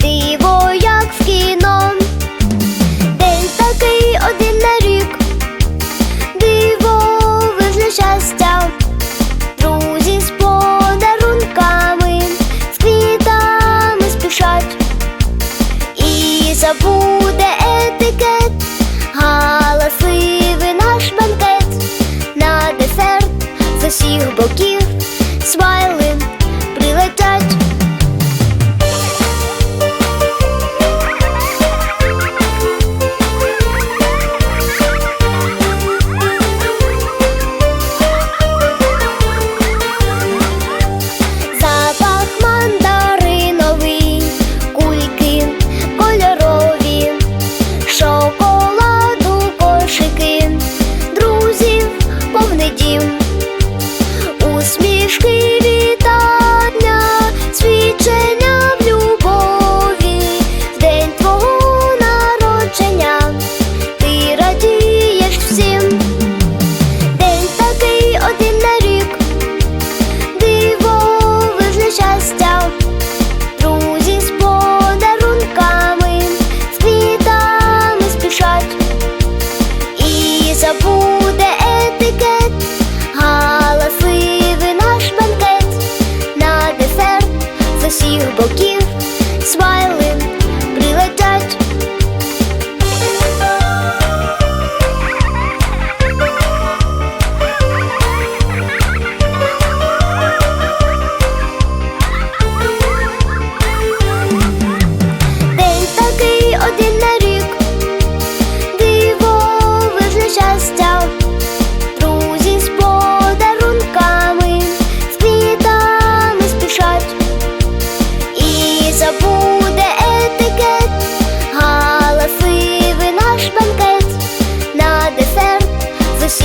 диво, як в кіно, день такий один на диво вижне друзі з подарунками, з спішать. І забуде етикет, галасливий наш банкет, на десерт з усіх боків смайл.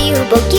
Усіх боків.